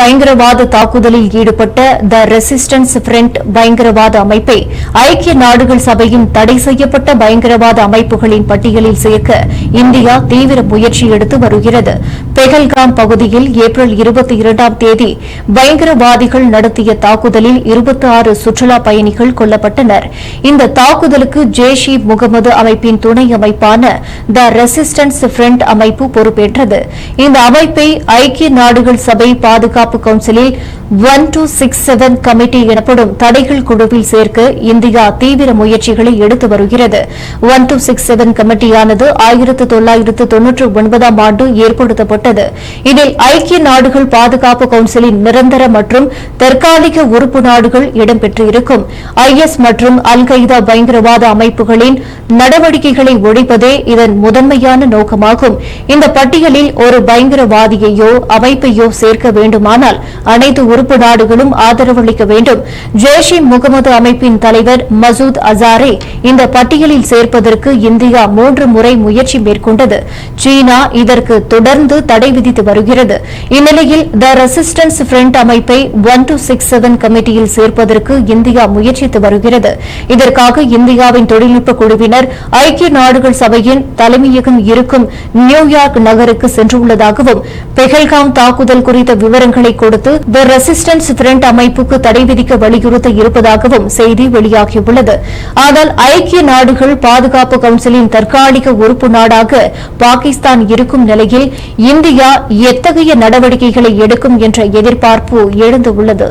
பயங்கரவாத தாக்குதலில் ஈடுபட்ட த ரெசிஸ்டன்ஸ் ஃப்ரண்ட் பயங்கரவாத அமைப்பை ஐக்கிய நாடுகள் சபையின் தடை செய்யப்பட்ட பயங்கரவாத அமைப்புகளின் பட்டியலில் சேர்க்க இந்தியா தீவிர முயற்சி எடுத்து வருகிறது. பெகல்காம் பகுதியில் ஏப்ரல் இருபத்தி இரண்டாம் தேதி பயங்கரவாதிகள் நடத்திய தாக்குதலில் இருபத்தி ஆறு சுற்றுலா பயணிகள் கொல்லப்பட்டனர். இந்த தாக்குதலுக்கு ஜெய்ஷ் இ முகமது அமைப்பின் துணை அமைப்பான த ரெசிஸ்டன்ஸ் ஃப்ரண்ட் அமைப்பு பொறுப்பேற்றது. இந்த அமைப்பை ஐக்கிய நாடுகள் சபை பாதுகாப்பு பாதுகாப்பு கவுன்சிலில் one two six seven committee எனப்படும் தடைகள் குழுவில் சேர்க்க இந்தியா தீவிர முயற்சிகளை எடுத்து வருகிறது. ஒன் டூ சிக்ஸ் செவன் கமிட்டியானது ஆயிரத்து தொள்ளாயிரத்து தொன்னூற்று ஒன்பதாம் ஆண்டு ஏற்படுத்தப்பட்டது. இதில் ஐக்கிய நாடுகள் பாதுகாப்பு கவுன்சிலின் நிரந்தர மற்றும் தற்காலிக உறுப்பு நாடுகள் இடம்பெற்றிருக்கும். ஐ எஸ் மற்றும் அல் கைதா பயங்கரவாத அமைப்புகளின் நடவடிக்கைகளை ஒழிப்பதே இதன் முதன்மையான நோக்கமாகும். இந்த பட்டியலில் ஒரு பயங்கரவாதியையோ அமைப்பையோ சேர்க்க வேண்டுமா வேண்டுமானால் அனைத்து உறுப்பு நாடுகளும் ஆதரவளிக்க வேண்டும். ஜெய்ஷ் இ முகமது அமைப்பின் தலைவர் மசூத் அசாரே இந்த பட்டியலில் சேர்ப்பதற்கு இந்தியா மூன்று முறை முயற்சி மேற்கொண்டது. சீனா இதற்கு தொடர்ந்து தடை விதித்து வருகிறது. இந்நிலையில் த ரெசிஸ்டன்ஸ் ஃப்ரண்ட் அமைப்பை ஒன் டூ சிக்ஸ் செவன் கமிட்டியில் சேர்ப்பதற்கு இந்தியா முயற்சித்து வருகிறது. இதற்காக இந்தியாவின் தொழில்நுட்ப குழுவினர் ஐக்கிய நாடுகள் சபையின் தலைமையகம் இருக்கும் நியூயார்க் நகருக்கு சென்றுள்ளதாகவும் பெஹல்காம் தாக்குதல் குறித்த விவரங்கள் கொடுத்து த ரெசிஸ்டன்ஸ் ஃப்ரண்ட் அமைப்புக்கு தடை விதிக்க வலியுறுத்த இருப்பதாகவும் செய்தி வெளியாகியுள்ளது. ஆனால் ஐக்கிய நாடுகள் பாதுகாப்பு கவுன்சிலின் தற்காலிக உறுப்பு நாடாக பாகிஸ்தான் இருக்கும் நிலையில் இந்தியா எத்தகைய நடவடிக்கைகளை எடுக்கும் என்ற எதிர்பார்ப்பு எழுந்துள்ளது.